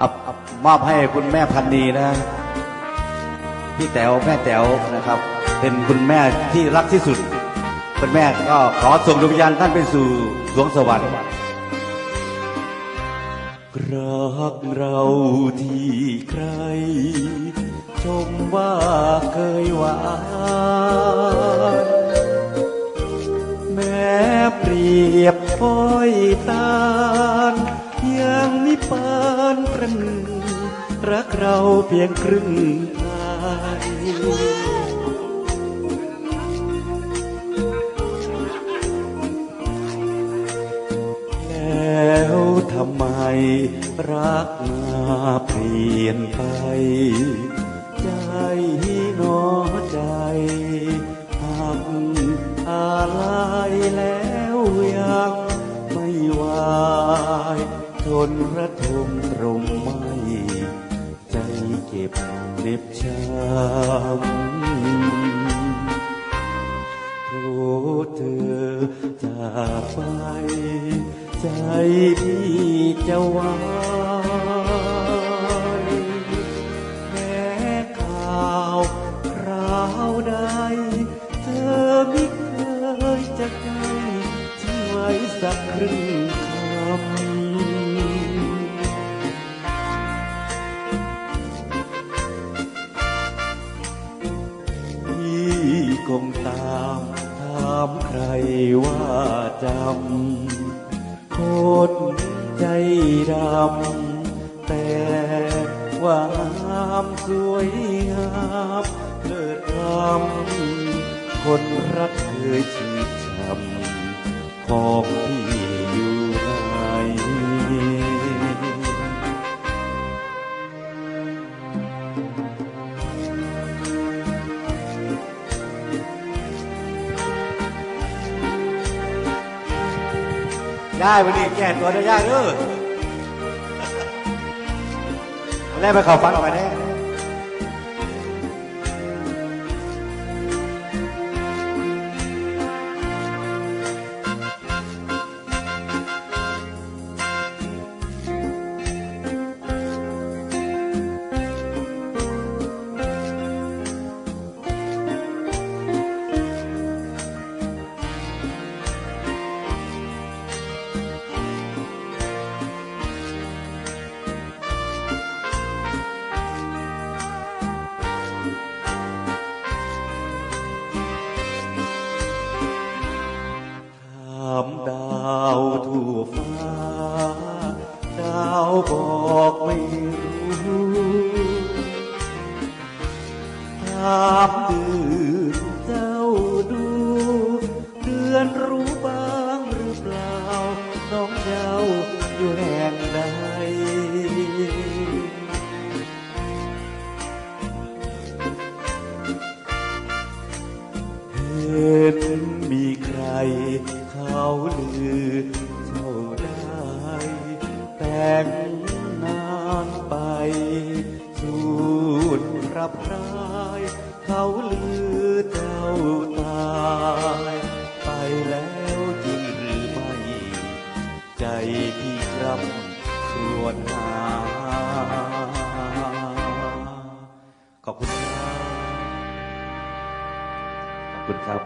อมอบให้คุณแม่พันนีนะ พี่แต๋วแม่แต๋วนะครับ เป็นคุณแม่ที่รักที่สุด คุณแม่ก็ขอส่งดวงวิญญาณท่านไปสู่สวงสวรรค์รักเราที่ใคร ชมว่าเคยหวานแม้เปรียบพ้อยตาล ยังมีปานประหนึ่งรักเราเพียงครึ่งทางแล้วทำไมรักมาเปลี่ยนไป ใจหนอใจหักอะไรแล้วยังไม่วา ทนระทมตรงไม่ใจเก็บเน็บช้ำโทษเธอจากไป ใจพี่จะวาง คงตามถามใครว่าจำคนใจดำแต่ว่างามสวยงามเลิศคำคนรักเคยชื่นชำของพี่ ย่ายวันนี้แก่ตัวได้ยากเออวันแรกไปขอฟันออกมาแน่ามดาวทั่วฟ้า ดาวบอกไม่รู้ถามเดือนเจ้าดู เดือนรู้ นมีใครเขาลือเท่าได้แต่งนานไปสูญรับร้ายเขา คุณครับ